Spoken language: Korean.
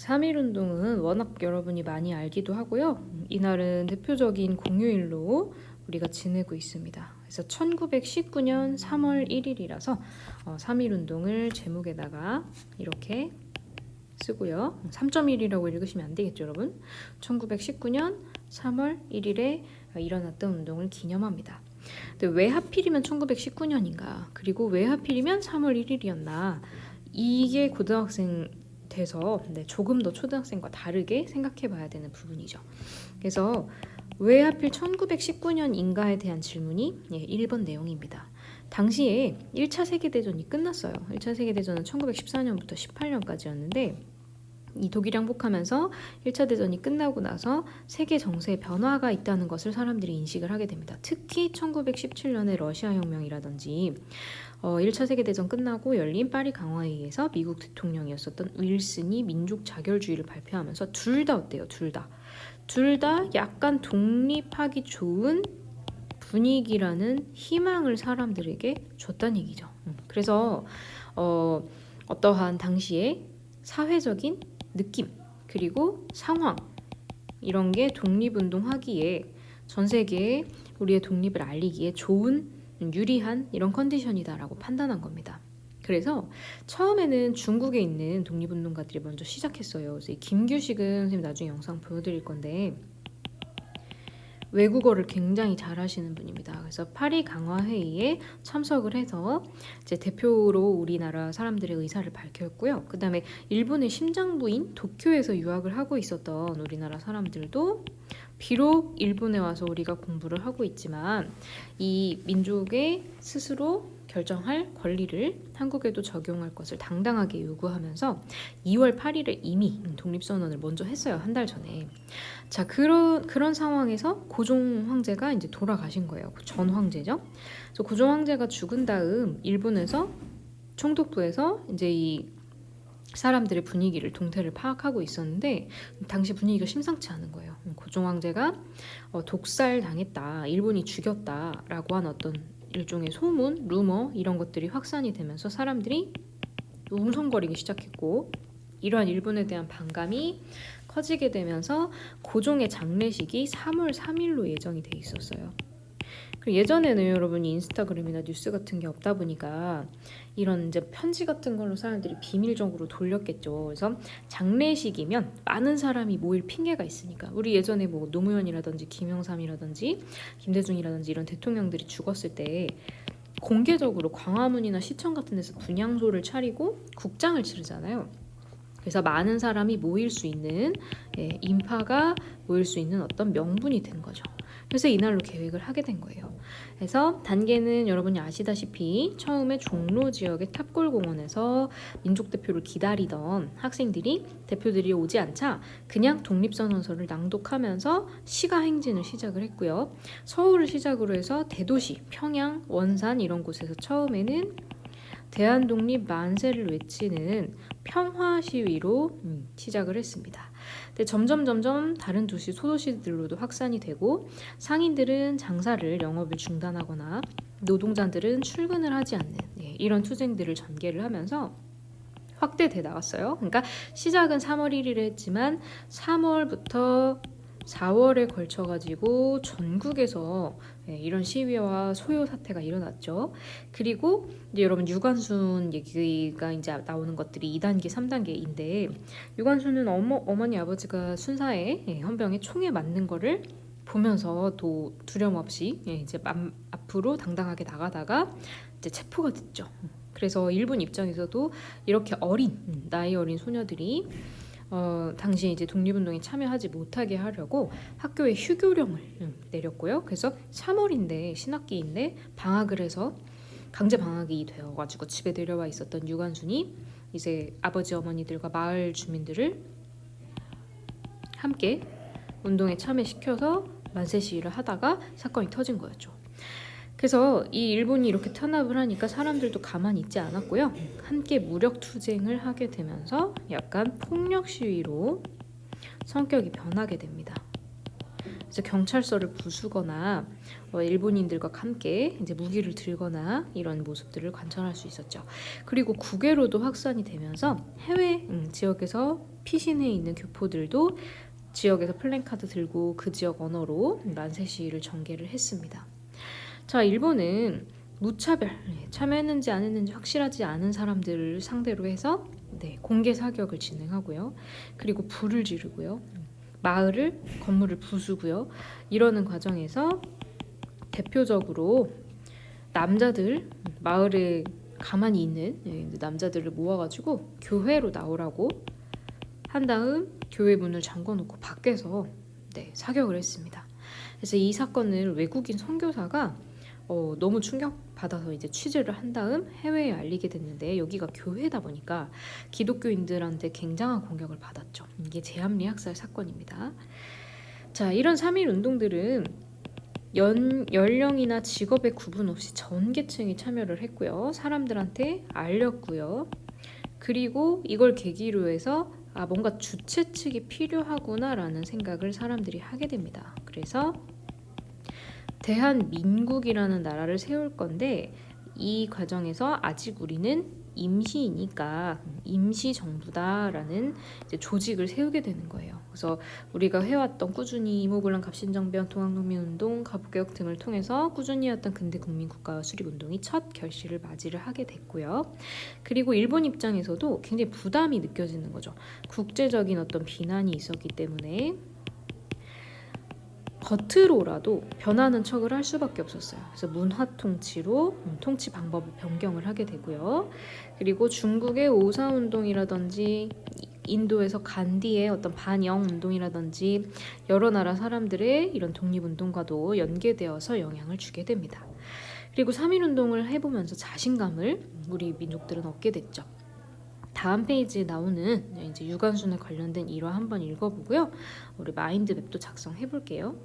3.1운동은 워낙 여러분이 많이 알기도 하고요. 이날은 대표적인 공휴일로 우리가 지내고 있습니다. 그래서 1919년 3월 1일이라서 어, 3.1운동을 제목에다가 이렇게 쓰고요. 3.1이라고 읽으시면 안 되겠죠, 여러분? 1919년 3월 1일에 일어났던 운동을 기념합니다. 근데 왜 하필이면 1919년인가? 그리고 왜 하필이면 3월 1일이었나? 이게 고등학생 돼서 네, 조금 더 초등학생과 다르게 생각해 봐야 되는 부분이죠. 그래서 왜 하필 1919년 인가에 대한 질문이 예, 1번 내용입니다. 당시에 1차 세계대전이 끝났어요. 1차 세계대전은 1914년부터 18년까지였는데 이 독일이 항복하면서 1차 대전이 끝나고 나서 세계 정세에 변화가 있다는 것을 사람들이 인식을 하게 됩니다. 특히 1917년의 러시아 혁명이라든지 어, 1차 세계대전 끝나고 열린 파리 강화회의에서 미국 대통령이었었던 윌슨이 민족 자결주의를 발표하면서 둘 다 어때요? 둘 다. 둘 다 약간 독립하기 좋은 분위기라는 희망을 사람들에게 줬다는 얘기죠. 음, 그래서 어, 어떠한 당시에 사회적인 느낌 그리고 상황 이런 게 독립운동하기에 전 세계에 우리의 독립을 알리기에 좋은 유리한 이런 컨디션이다라고 판단한 겁니다. 그래서 처음에는 중국에 있는 독립운동가들이 먼저 시작했어요. 그래서 이 김규식은 선생님 나중에 영상 보여드릴 건데 외국어를 굉장히 잘하시는 분입니다. 그래서 파리 강화 회의에 참석을 해서 이제 대표로 우리나라 사람들의 의사를 밝혔고요. 그 다음에 일본의 심장부인 도쿄에서 유학을 하고 있었던 우리나라 사람들도 비록 일본에 와서 우리가 공부를 하고 있지만 이 민족의 스스로 결정할 권리를 한국에도 적용할 것을 당당하게 요구하면서 2월 8일에 이미 독립선언을 먼저 했어요. 한 달 전에. 자, 그런 그런 상황에서 고종 황제가 이제 돌아가신 거예요. 전 황제죠. 그래서 고종 황제가 죽은 다음 일본에서 총독부에서 이제 이 사람들의 분위기를 동태를 파악하고 있었는데 당시 분위기가 심상치 않은 거예요. 고종 황제가 어, 독살 당했다, 일본이 죽였다라고 한 어떤 일종의 소문, 루머 이런 것들이 확산이 되면서 사람들이 웅성거리기 시작했고 이러한 일본에 대한 반감이 커지게 되면서 고종의 장례식이 3월 3일로 예정이 돼 있었어요. 그리고 예전에는 여러분 인스타그램이나 뉴스 같은 게 없다 보니까 이런 이제 편지 같은 걸로 사람들이 비밀적으로 돌렸겠죠. 그래서 장례식이면 많은 사람이 모일 핑계가 있으니까 우리 예전에 뭐 노무현이라든지 김영삼이라든지 김대중이라든지 이런 대통령들이 죽었을 때 공개적으로 광화문이나 시청 같은 데서 분향소를 차리고 국장을 치르잖아요. 그래서 많은 사람이 모일 수 있는 예, 인파가 모일 수 있는 어떤 명분이 된 거죠. 그래서 이날로 계획을 하게 된 거예요. 그래서 단계는 여러분이 아시다시피 처음에 종로 지역의 탑골공원에서 민족 대표를 기다리던 학생들이 대표들이 오지 않자 그냥 독립선언서를 낭독하면서 시가 행진을 시작을 했고요. 서울을 시작으로 해서 대도시 평양, 원산 이런 곳에서 처음에는 대한 독립 만세를 외치는 평화 시위로 음, 시작을 했습니다. 근데 점점 점점 다른 도시 소도시들로도 확산이 되고 상인들은 장사를 영업을 중단하거나 노동자들은 출근을 하지 않는 예, 이런 투쟁들을 전개를 하면서 확대돼 나갔어요. 그러니까 시작은 3월 1일에 했지만 3월부터 4월에 걸쳐 가지고 전국에서 예, 이런 시위와 소요 사태가 일어났죠. 그리고 이제 여러분 유관순 얘기가 이제 나오는 것들이 2단계, 3단계인데 유관순은 어머 어머니 아버지가 순사에 예, 헌병에 총에 맞는 거를 보면서 또 두려움 없이 예, 이제 맘, 앞으로 당당하게 나가다가 이제 체포가 됐죠. 그래서 일본 입장에서도 이렇게 어린 음, 나이 어린 소녀들이 어, 당시 이제 독립운동에 참여하지 못하게 하려고 학교에 휴교령을 음, 내렸고요. 그래서 3월인데 신학기인데 방학을 해서 강제 방학이 되어가지고 집에 내려와 있었던 유관순이 이제 아버지 어머니들과 마을 주민들을 함께 운동에 참여시켜서 만세 시위를 하다가 사건이 터진 거였죠. 그래서 이 일본이 이렇게 탄압을 하니까 사람들도 가만히 있지 않았고요. 함께 무력 투쟁을 하게 되면서 약간 폭력 시위로 성격이 변하게 됩니다. 그래서 경찰서를 부수거나 어, 일본인들과 함께 이제 무기를 들거나 이런 모습들을 관찰할 수 있었죠. 그리고 국외로도 확산이 되면서 해외 음, 지역에서 피신해 있는 교포들도 지역에서 플랜카드 들고 그 지역 언어로 만세 시위를 전개를 했습니다. 자, 일본은 무차별 네, 참여했는지 안 했는지 확실하지 않은 사람들을 상대로 해서 네, 공개 사격을 진행하고요. 그리고 불을 지르고요. 마을을 건물을 부수고요. 이러는 과정에서 대표적으로 남자들 마을에 가만히 있는 네, 남자들을 모아가지고 교회로 나오라고 한 다음 교회 문을 잠궈놓고 밖에서 네, 사격을 했습니다. 그래서 이 사건을 외국인 선교사가 어, 너무 충격받아서 이제 취재를 한 다음 해외에 알리게 됐는데 여기가 교회다 보니까 기독교인들한테 굉장한 공격을 받았죠. 이게 제함리 학살 사건입니다. 자, 이런 3.1 운동들은 연, 연령이나 직업의 구분 없이 전 계층이 참여를 했고요. 사람들한테 알렸고요. 그리고 이걸 계기로 해서 아, 뭔가 주최 측이 필요하구나라는 생각을 사람들이 하게 됩니다. 그래서 대한민국이라는 나라를 세울 건데 이 과정에서 아직 우리는 임시이니까 임시 정부다라는 조직을 세우게 되는 거예요. 그래서 우리가 해왔던 꾸준히 이모군란 갑신정변 통합농민운동 가부개혁 등을 통해서 꾸준히 했던 근대 국민국가 수립운동이 첫 결실을 맞이를 하게 됐고요. 그리고 일본 입장에서도 굉장히 부담이 느껴지는 거죠. 국제적인 어떤 비난이 있었기 때문에 겉으로라도 변하는 척을 할 수밖에 없었어요. 그래서 문화 통치로 음, 통치 방법을 변경을 하게 되고요. 그리고 중국의 오사 운동이라든지 인도에서 간디의 어떤 반영 운동이라든지 여러 나라 사람들의 이런 독립 운동과도 연계되어서 영향을 주게 됩니다. 그리고 3.1 운동을 해보면서 자신감을 우리 민족들은 얻게 됐죠. 다음 페이지에 나오는 이제 유관순에 관련된 일화 한번 읽어보고요. 우리 마인드맵도 작성해 볼게요.